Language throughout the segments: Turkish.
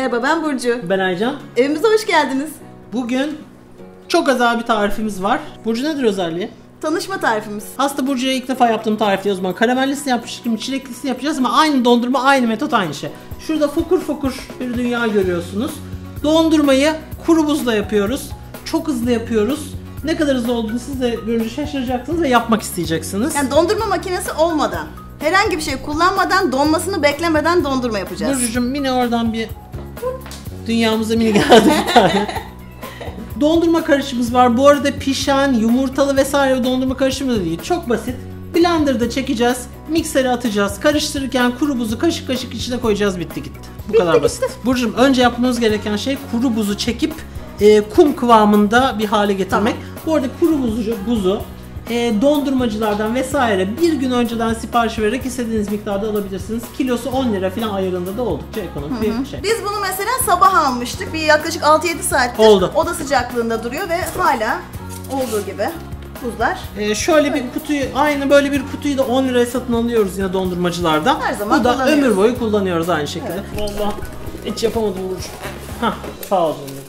Merhaba ben Burcu. Ben Aycan. Evimize hoş geldiniz. Bugün çok özel bir tarifimiz var. Burcu nedir özelliği? Tanışma tarifimiz. Aslında Burcu'ya ilk defa yaptığım tarif değil o zaman. Karamellisini yapmıştık, şimdi çileklisini yapacağız ama aynı dondurma, aynı metot, aynı şey. Şurada fokur fokur bir dünya görüyorsunuz. Dondurmayı kuru buzla yapıyoruz. Çok hızlı yapıyoruz. Ne kadar hızlı olduğunu siz de görünce şaşıracaksınız ve yapmak isteyeceksiniz. Yani dondurma makinesi olmadan, herhangi bir şey kullanmadan, donmasını beklemeden dondurma yapacağız. Burcucuğum mini oradan bir dünyamıza mini geldi bir tane. dondurma karışımımız var. Bu arada pişen, yumurtalı vesaire dondurma karışımı da değil. Çok basit. Blender'da çekeceğiz. Miksere atacağız. Karıştırırken kuru buzu kaşık kaşık içine koyacağız. Bitti gitti. Bu kadar basit. Burcu'cum önce yapmamız gereken şey kuru buzu çekip e, kum kıvamında bir hale getirmek. Bu arada kuru buzu, buzu e, dondurmacılardan vesaire bir gün önceden sipariş vererek istediğiniz miktarda alabilirsiniz. Kilosu 10 lira falan ayarında da oldukça ekonomik bir şey. Biz bunu mesela sabah almıştık. Bir yaklaşık 6-7 saattir Oldu. oda sıcaklığında duruyor ve hala olduğu gibi buzlar. Ee, şöyle bir kutuyu, aynı böyle bir kutuyu da 10 liraya satın alıyoruz yine dondurmacılardan. Her zaman Bu da ömür boyu kullanıyoruz aynı şekilde. Vallahi hiç yapamadım Burcu. Hah sağ ol canım.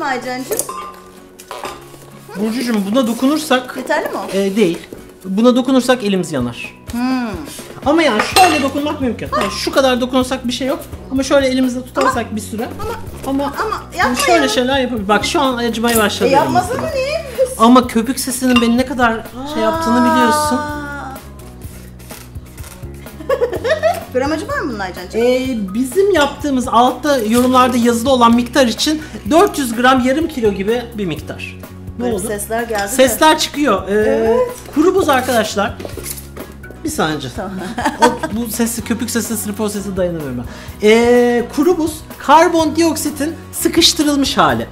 Mu Aycan'cığım? Burcucuğum buna dokunursak Yeterli mi o? e, değil. Buna dokunursak elimiz yanar. Hmm. Ama yani şöyle dokunmak mümkün. Yani şu kadar dokunursak bir şey yok. Ama şöyle elimizde tutarsak bir süre. Ama Ama yapma şöyle ya. şeyler yapabilir. Bak şu an acımaya başladı. E yapmasın mı niye? Ama köpük sesinin beni ne kadar şey yaptığını biliyorsun. Gramajı var mı bunun Aycan'cığım? Ee, bizim yaptığımız altta yorumlarda yazılı olan miktar için 400 gram yarım kilo gibi bir miktar. Ne Böyle oldu? sesler geldi. Sesler çıkıyor. Ee, Kuru buz arkadaşlar. Bir saniye. O, bu sesi, köpük sesi, sırpor sesi dayanamıyorum ben. Ee, kuru buz karbondioksitin sıkıştırılmış hali.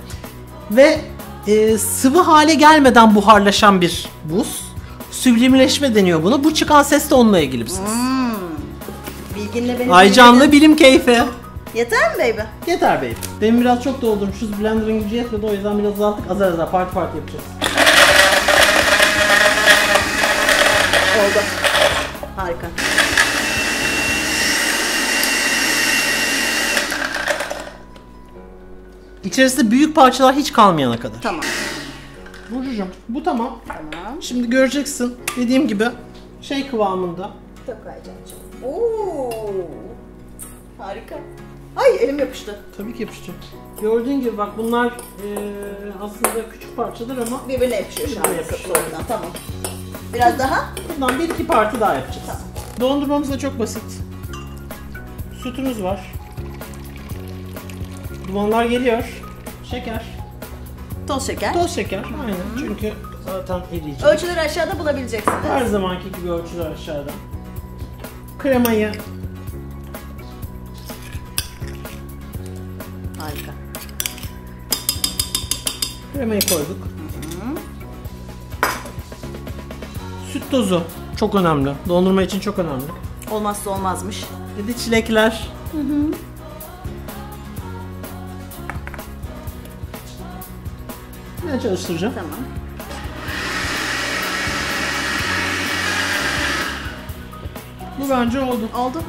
Ve e, sıvı hale gelmeden buharlaşan bir buz. Süblimleşme deniyor bunu. Bu çıkan ses de onunla ilgili bir ses. Bilginle beni Aycanlı dinledin. bilim keyfi. Yeter mi baby? Yeter bey. Benim biraz çok doldurmuşuz. Blender'ın gücü yetmedi o yüzden biraz azalttık. Azar azar part part yapacağız. Oldu. Harika. İçerisinde büyük parçalar hiç kalmayana kadar. Tamam. Burcucuğum bu tamam. Tamam. Şimdi göreceksin. Dediğim gibi şey kıvamında. Tak Aycan'cığım. Oo. Harika. Ay elim yapıştı. Tabii ki yapışacak. Gördüğün gibi bak bunlar eee, aslında küçük parçalar ama Birbirine yapışıyor şu an. Birbirine yapışıyor. Sonradan, Tamam. Biraz daha. bundan bir iki parti daha yapacağız. Tamam. Dondurmamız da çok basit. Sütümüz var. Dumanlar geliyor. Şeker. Toz şeker. Toz şeker. Aynen. Çünkü zaten eriyecek. Ölçüleri aşağıda bulabileceksiniz. Her zamanki gibi ölçüler aşağıda. Kremayı Harika. kremayı koyduk. Süt tozu çok önemli. Dondurma için çok önemli. Olmazsa olmazmış. Bir de çilekler. Ben çalıştıracağım. Tamam. Bu bence oldu. Oldu.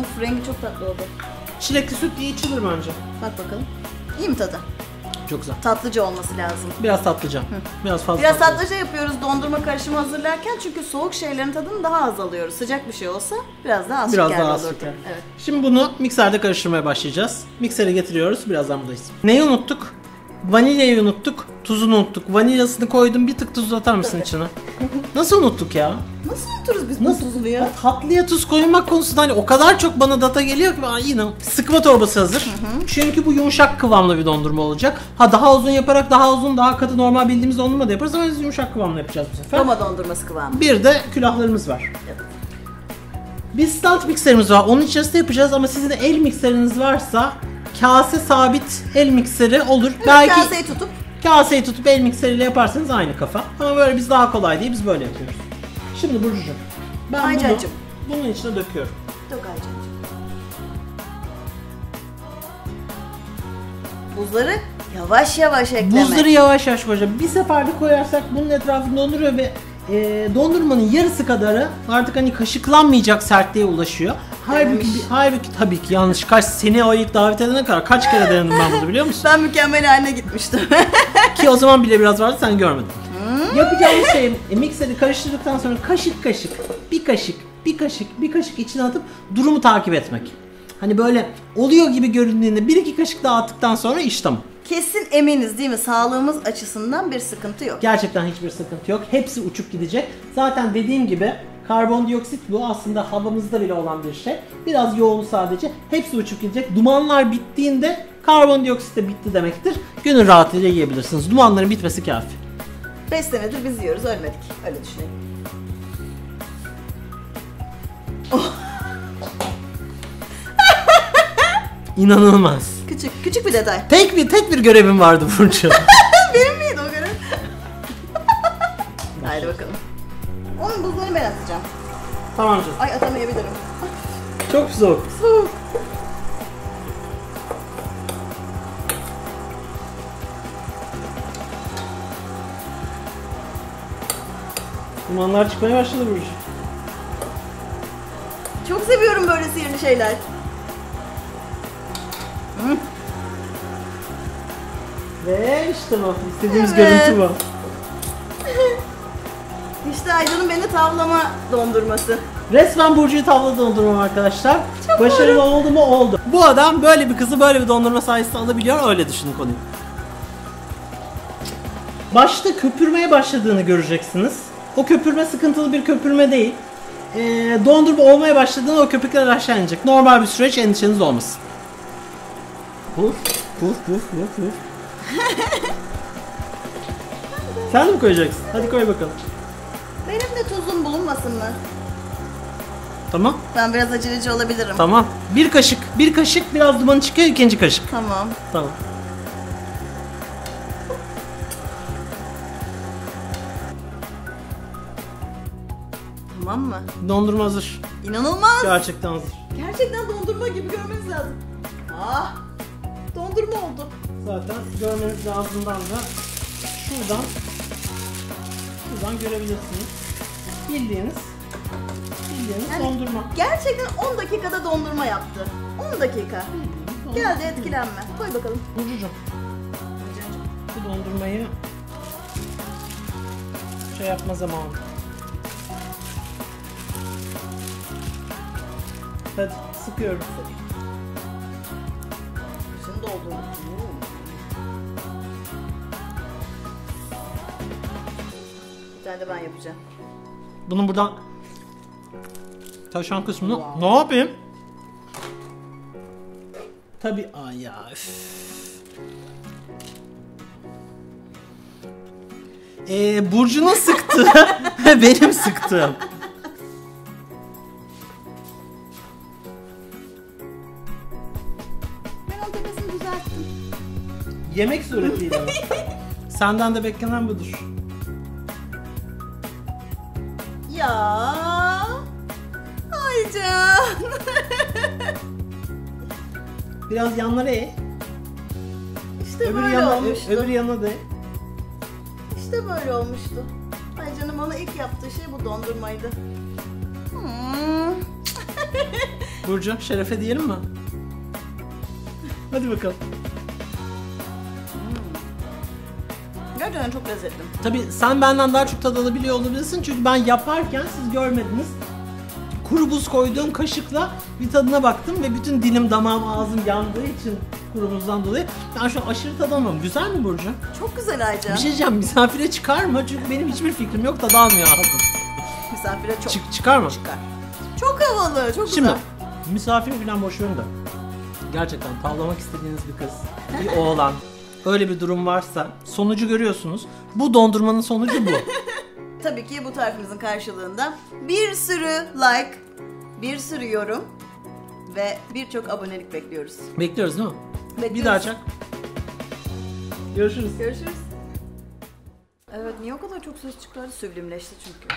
Of rengi çok tatlı oldu. Çilekli süt iyi içilir bence. Bak bakalım. İyi mi tadı? Çok güzel. Tatlıcı olması lazım. Biraz tatlıca. Biraz fazla Biraz tatlıca. tatlıca yapıyoruz dondurma karışımı hazırlarken çünkü soğuk şeylerin tadını daha az alıyoruz. Sıcak bir şey olsa biraz daha az Biraz şekerli daha az olurdu. şeker. Evet. Şimdi bunu mikserde karıştırmaya başlayacağız. Miksere getiriyoruz. Birazdan buradayız. Neyi unuttuk? Vanilyayı unuttuk. Tuzunu unuttuk. Vanilyasını koydum. Bir tık tuz atar mısın içine? Nasıl unuttuk ya? Nasıl unuturuz biz Nasıl? tuzunu ya? Tatlıya tuz koymak konusunda hani o kadar çok bana data geliyor ki Aa, yine sıkma torbası hazır. Çünkü bu yumuşak kıvamlı bir dondurma olacak. Ha daha uzun yaparak daha uzun daha katı normal bildiğimiz dondurma da yaparız ama biz yumuşak kıvamlı yapacağız bu sefer. Roma dondurması kıvamı. Bir de külahlarımız var. Evet. Bir stand mikserimiz var. Onun içerisinde yapacağız ama sizin de el mikseriniz varsa kase sabit el mikseri olur. Belki Kaseyi tutup kaseyi tutup el mikseriyle yaparsanız aynı kafa. Ama böyle biz daha kolay diye biz böyle yapıyoruz. Şimdi Burcucuğum ben bunu Aycancığım. bunun içine döküyorum. dök Aycan'cığım. Buzları yavaş yavaş ekleme. Buzları yavaş yavaş koyacağım. Bir seferde koyarsak bunun etrafında donduruyor ve e, dondurmanın yarısı kadarı artık hani kaşıklanmayacak sertliğe ulaşıyor. Halbuki, Demiş. halbuki tabii ki yanlış. Kaç seni o ilk davet edene kadar kaç kere denedim ben bunu biliyor musun? Ben mükemmel haline gitmiştim. Ki o zaman bile biraz vardı sen görmedin. Yapacağımız şey e, mikseri karıştırdıktan sonra kaşık kaşık, bir kaşık, bir kaşık, bir kaşık içine atıp durumu takip etmek. Hani böyle oluyor gibi göründüğünde bir iki kaşık daha attıktan sonra iş tamam. Kesin eminiz değil mi? Sağlığımız açısından bir sıkıntı yok. Gerçekten hiçbir sıkıntı yok. Hepsi uçup gidecek. Zaten dediğim gibi karbondioksit bu aslında havamızda bile olan bir şey. Biraz yoğun sadece. Hepsi uçup gidecek. Dumanlar bittiğinde karbondioksit de bitti demektir. Gönül rahatlığıyla yiyebilirsiniz. Dumanların bitmesi kafi. 5 senedir biz yiyoruz ölmedik. Öyle düşünelim. İnanılmaz. Küçük küçük bir detay. Tek bir tek bir görevim vardı Burcu. Benim miydi o görev? Haydi bakalım. Onun buzlarını ben atacağım. tamam canım. Ay atamayabilirim. Çok soğuk. Soğuk. Dumanlar çıkmaya başladı Burcu. Çok seviyorum böyle sihirli şeyler. Ve işte bu. İstediğimiz Evet. görüntü bu. İşte Aydan'ın beni tavlama dondurması. Resmen Burcu'yu tavla dondurmam arkadaşlar. Başarılı oldu mu oldu. Bu adam böyle bir kızı böyle bir dondurma sayesinde alabiliyor öyle düşünün konuyu. Başta köpürmeye başladığını göreceksiniz. O köpürme sıkıntılı bir köpürme değil. Ee, dondurma olmaya başladığında o köpükler aşağı inecek. Normal bir süreç endişeniz olmasın. Puf puf puf puf puf. Sen de mi koyacaksın? Hadi koy bakalım. Benim de tuzum bulunmasın mı? Tamam. Ben biraz aceleci olabilirim. Tamam. Bir kaşık, bir kaşık biraz dumanı çıkıyor ikinci kaşık. Tamam. Tamam. Tamam mı? Dondurma hazır. İnanılmaz. Gerçekten hazır. Gerçekten dondurma gibi görmeniz lazım. Ah! Dondurma oldu. Zaten görmeniz lazımdan da şuradan şuradan görebilirsiniz. Bildiğiniz bildiğiniz Yani- dondurma. Gerçekten 10 dakikada dondurma yaptı. 10 dakika. Geldi etkilenme. Koy bakalım. Burcucuğum bu dondurmayı şey yapma zamanı. Hadi sıkıyorum. Şimdi doldurdum. Bir tane de ben yapacağım. Bunun buradan taşan kısmını ne yapayım? Tabi ay ya. üf. Ee, Burcu'nun sıktığı benim sıktığım. Düzelttim. Yemek suretiyle mi? Senden de beklenen budur. Ya. Aycan. Biraz yanlara eğ. işte Öbür böyle yana, olmuştu. öbür yana da eğ. İşte böyle olmuştu. Aycan'ın bana ilk yaptığı şey bu dondurmaydı. Hmm. Burcu şerefe diyelim mi? Hadi bakalım. Gerçekten çok lezzetli. Tabi sen benden daha çok tad alabiliyor olabilirsin çünkü ben yaparken siz görmediniz. Kuru buz koyduğum kaşıkla bir tadına baktım ve bütün dilim damağım ağzım yandığı için kuru buzdan dolayı ben şu an aşırı tad almam. Güzel mi Burcu? Çok güzel Aycan. Bir şey diyeceğim misafire çıkar mı? Çünkü benim hiçbir fikrim yok tadı almıyor ağzım. Misafire çok Çık, çıkar mı? çıkar. Çok havalı, çok Şimdi güzel. misafir falan boş verin de. Gerçekten tavlamak istediğiniz bir kız, bir oğlan. Öyle bir durum varsa sonucu görüyorsunuz. Bu dondurmanın sonucu bu. Tabii ki bu tarifimizin karşılığında bir sürü like, bir sürü yorum ve birçok abonelik bekliyoruz. Bekliyoruz değil mi? Bekliyoruz. Bir daha çak. Görüşürüz. Görüşürüz. Evet niye o kadar çok ses çıkardı? Süblimleşti çünkü.